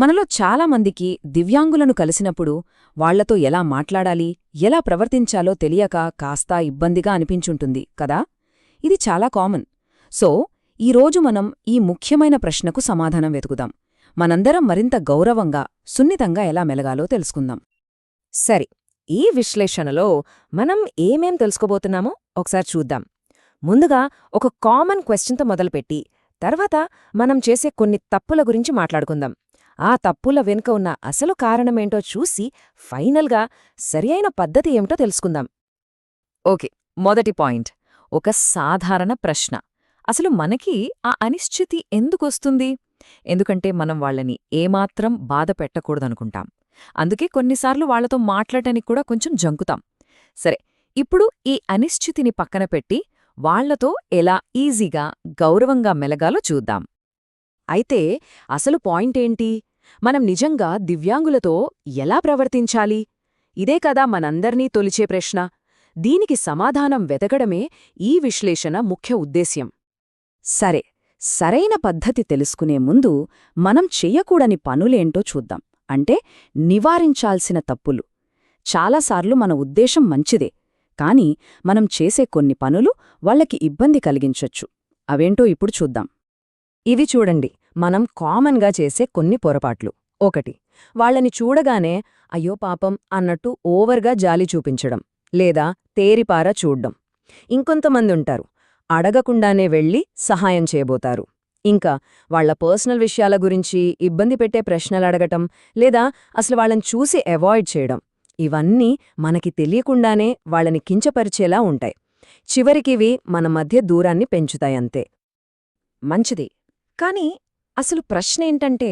మనలో చాలామందికి దివ్యాంగులను కలిసినప్పుడు వాళ్ళతో ఎలా మాట్లాడాలి ఎలా ప్రవర్తించాలో తెలియక కాస్తా ఇబ్బందిగా అనిపించుంటుంది కదా? ఇది చాలా కామన్. సో ఈరోజు మనం ఈ ముఖ్యమైన ప్రశ్నకు సమాధానం వెతుకుదాం. మనందరం మరింత గౌరవంగా సున్నితంగా ఎలా మెలగాలో తెలుసుకుందాం. సరే ఈ విశ్లేషణలో మనం ఏమేం తెలుసుకోబోతున్నామో ఒకసారి చూద్దాం. ముందుగా ఒక కామన్ క్వశ్చన్తో మొదలుపెట్టి తర్వాత మనం చేసే కొన్ని తప్పుల గురించి మాట్లాడుకుందాం. ఆ తప్పుల వెనుక ఉన్న అసలు కారణమేంటో చూసి ఫైనల్గా సరియైన పద్ధతి ఏమిటో తెలుసుకుందాం. ఓకే మొదటి పాయింట్. ఒక సాధారణ ప్రశ్న. అసలు మనకి ఆ అనిశ్చితి ఎందుకొస్తుంది ఎందుకంటే మనం వాళ్ళని ఏమాత్రం బాధ పెట్టకూడదనుకుంటాం. అందుకే కొన్నిసార్లు వాళ్ళతో మాట్లాడటానికి కూడా కొంచెం జంకుతాం. సరే ఇప్పుడు ఈ అనిశ్చితిని పక్కన పెట్టి వాళ్ళతో ఎలా ఈజీగా గౌరవంగా మెలగాలో చూద్దాం. అయితే అసలు పాయింటేంటి మనం నిజంగా దివ్యాంగులతో ఎలా ప్రవర్తించాలి? ఇదే కదా మనందర్నీ తొలిచే ప్రశ్న. దీనికి సమాధానం వెతకడమే ఈ విశ్లేషణ ముఖ్య ఉద్దేశ్యం. సరే సరైన పద్ధతి తెలుసుకునే ముందు మనం చెయ్యకూడని పనులేంటో చూద్దాం. అంటే నివారించాల్సిన తప్పులు. చాలాసార్లు మన ఉద్దేశం మంచిదే కాని మనం చేసే కొన్ని పనులు వాళ్ళకి ఇబ్బంది కలిగించొచ్చు. అవేంటో ఇప్పుడు చూద్దాం. ఇవి చూడండి. మనం కామన్గా చేసే కొన్ని పొరపాట్లు. ఒకటి వాళ్ళని చూడగానే అయ్యో పాపం అన్నట్టు ఓవర్గా జాలి చూపించడం లేదా తేరిపార చూడ్డం. ఇంకొంతమందుంటారు అడగకుండానే వెళ్ళి సహాయం చేయబోతారు. ఇంకా వాళ్ళ పర్సనల్ విషయాల గురించి ఇబ్బంది పెట్టే ప్రశ్నలడగటం లేదా అసలు వాళ్ళని చూసి అవాయిడ్ చేయడం ఇవన్నీ మనకి తెలియకుండానే వాళ్ళని కించపరిచేలా ఉంటాయి. చివరికివి మన మధ్య దూరాన్ని పెంచుతాయంతే మంచిది. కాని అసలు ప్రశ్నేంటంటే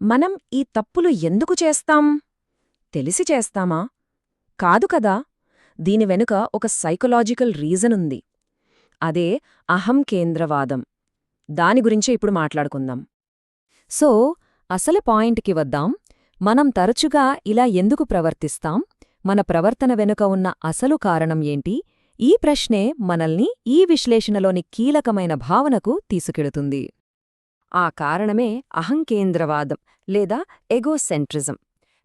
మనం ఈ తప్పులు ఎందుకు చేస్తాం? తెలిసి చేస్తామా? కాదు కదా దీని వెనుక ఒక సైకలాజికల్ రీజనుంది అదే అహం కేంద్రవాదం. దాని గురించే ఇప్పుడు మాట్లాడుకుందాం. సో అసలు పాయింట్కి వద్దాం. మనం తరచుగా ఇలా ఎందుకు ప్రవర్తిస్తాం? మన ప్రవర్తన వెనుక ఉన్న అసలు కారణం ఏంటి? ఈ ప్రశ్నే మనల్ని ఈ విశ్లేషణలోని కీలకమైన భావనకు తీసుకెడుతుంది ఆ కారణమే అహంకేంద్రవాదం లేదా ఎగోసెంట్రిజం.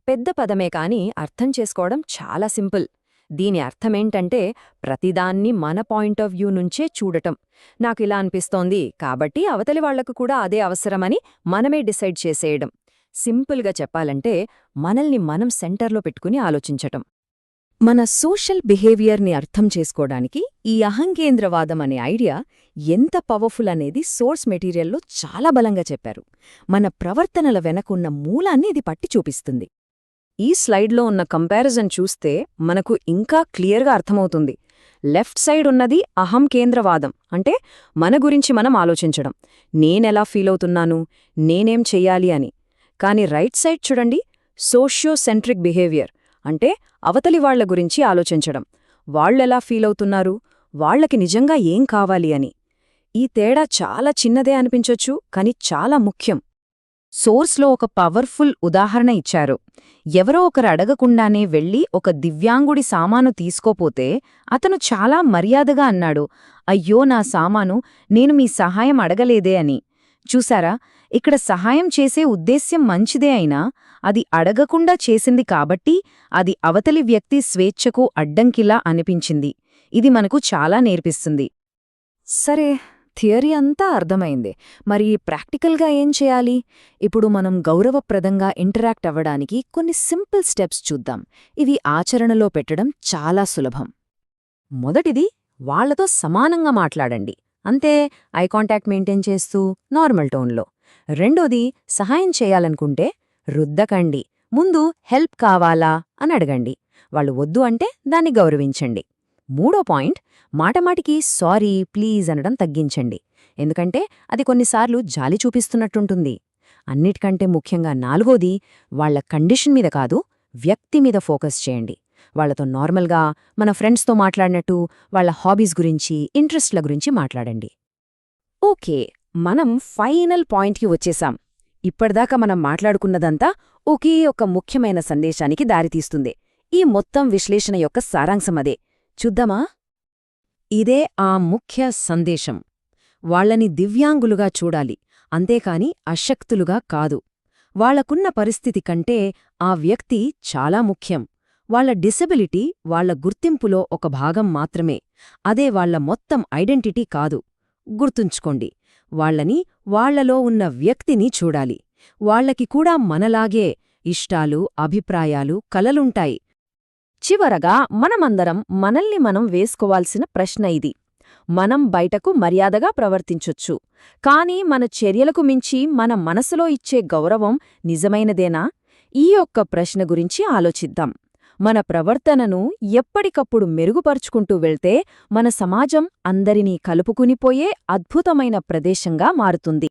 పెద్ద పదమే కాని అర్థం చేసుకోవడం చాలా సింపుల్. దీని అర్థమేంటంటే ప్రతిదాన్ని మన పాయింట్ ఆఫ్ వ్యూ నుంచే చూడటం. నాకు ఇలా అనిపిస్తోంది కాబట్టి అవతలి వాళ్ళకు కూడా అదే అవసరమని మనమే డిసైడ్ చేసేయడం. సింపుల్గా చెప్పాలంటే మనల్ని మనం సెంటర్లో పెట్టుకుని ఆలోచించటం. మన సోషల్ బిహేవియర్ని అర్థం చేసుకోవడానికి ఈ అహంకేంద్రవాదం అనే ఐడియా ఎంత పవర్ఫుల్ అనేది సోర్స్ మెటీరియల్లో చాలా బలంగా చెప్పారు. మన ప్రవర్తనల వెనకున్న మూలాన్ని ఇది పట్టి చూపిస్తుంది. ఈ స్లైడ్లో ఉన్న కంపారిజన్ చూస్తే మనకు ఇంకా క్లియర్గా అర్థమవుతుంది. లెఫ్ట్ సైడ్ ఉన్నది అహం కేంద్రవాదం అంటే మన గురించి మనం ఆలోచించడం. నేనెలా ఫీలవుతున్నాను నేనేం చెయ్యాలి అని. కాని రైట్ సైడ్ చూడండి సోషియోసెంట్రిక్ బిహేవియర్. అంటే అవతలి వాళ్ళ గురించి ఆలోచించడం. వాళ్ళెలా ఫీలవుతున్నారు వాళ్ళకి నిజంగా ఏం కావాలి అని. ఈ తేడా చాలా చిన్నదే అనిపించొచ్చు కాని చాలా ముఖ్యం. సోర్స్లో ఒక పవర్ఫుల్ ఉదాహరణ ఇచ్చారు. ఎవరో ఒకరు అడగకుండానే వెళ్ళి ఒక దివ్యాంగుడి సామాను తీసుకోపోతే అతను చాలా మర్యాదగా అన్నాడు. అయ్యో నా సామాను నేను మీ సహాయం అడగలేదే అని. చూసారా? ఇక్కడ సహాయం చేసే ఉద్దేశ్యం మంచిదే అయినా అది అడగకుండా చేసింది కాబట్టి అది అవతలి వ్యక్తి స్వేచ్ఛకు అడ్డంకిలా అనిపించింది. ఇది మనకు చాలా నేర్పిస్తుంది. సరే థియరీ అంతా అర్థమైంది. మరి ప్రాక్టికల్గా ఏం చేయాలి? ఇప్పుడు మనం గౌరవప్రదంగా ఇంటరాక్ట్ అవ్వడానికి కొన్ని సింపుల్ స్టెప్స్ చూద్దాం. ఇవి ఆచరణలో పెట్టడం చాలా సులభం. మొదటిది వాళ్ళతో సమానంగా మాట్లాడండి. అంతే ఐ కాంటాక్ట్ మెయింటైన్ చేస్తూ నార్మల్ టోన్లో. రెండోది సహాయం చేయాలనుకుంటే రుద్దకండి. ముందు హెల్ప్ కావాలా అని అడగండి. వాళ్ళు వద్దు అంటే దాన్ని గౌరవించండి. మూడో పాయింట్ మాటమాటికి సారీ ప్లీజ్ అనడం తగ్గించండి. ఎందుకంటే అది కొన్నిసార్లు జాలి చూపిస్తున్నట్టుంటుంది. అన్నిటికంటే ముఖ్యంగా నాలుగోది వాళ్ళ కండిషన్ మీద కాదు వ్యక్తి మీద ఫోకస్ చేయండి. వాళ్ళతో నార్మల్గా మన ఫ్రెండ్స్తో మాట్లాడినట్టు వాళ్ళ హాబీస్ గురించి ఇంట్రెస్ట్ల గురించి మాట్లాడండి. ఓకే మనం ఫైనల్ పాయింట్కి వచ్చేసాం. ఇప్పటిదాకా మనం మాట్లాడుకున్నదంతా ఒకే ఒక ముఖ్యమైన సందేశానికి దారితీస్తుంది. ఈ మొత్తం విశ్లేషణ యొక్క సారాంశమదే చూద్దామా? ఇదే ఆ ముఖ్య సందేశం. వాళ్ళని దివ్యాంగులుగా చూడాలి. అంతేకాని అశక్తులుగా కాదు. వాళ్ళకున్న పరిస్థితి కంటే ఆ వ్యక్తి చాలా ముఖ్యం. వాళ్ళ డిసెబిలిటీ వాళ్ళ గుర్తింపులో ఒక భాగం మాత్రమే. అదే వాళ్ళ మొత్తం ఐడెంటిటీ కాదు. గుర్తుంచుకోండి. వాళ్ళని వాళ్ళలో ఉన్న వ్యక్తిని చూడాలి. వాళ్ళకి కూడా మనలాగే ఇష్టాలు అభిప్రాయాలు కలలుంటాయి. చివరగా మనమందరం మనల్ని మనం వేసుకోవాల్సిన ప్రశ్న ఇది. మనం బయటకు మర్యాదగా ప్రవర్తించొచ్చు. కాని మన చర్యలకు మించి మన మనసులో ఇచ్చే గౌరవం నిజమైనదేనా? ఈ యొక్క ప్రశ్న గురించి ఆలోచిద్దాం. మన ప్రవర్తనను ఎప్పటికప్పుడు మెరుగుపరుచుకుంటూ వెళ్తే మన సమాజం అందరినీ కలుపుకునిపోయే అద్భుతమైన ప్రదేశంగా మారుతుంది.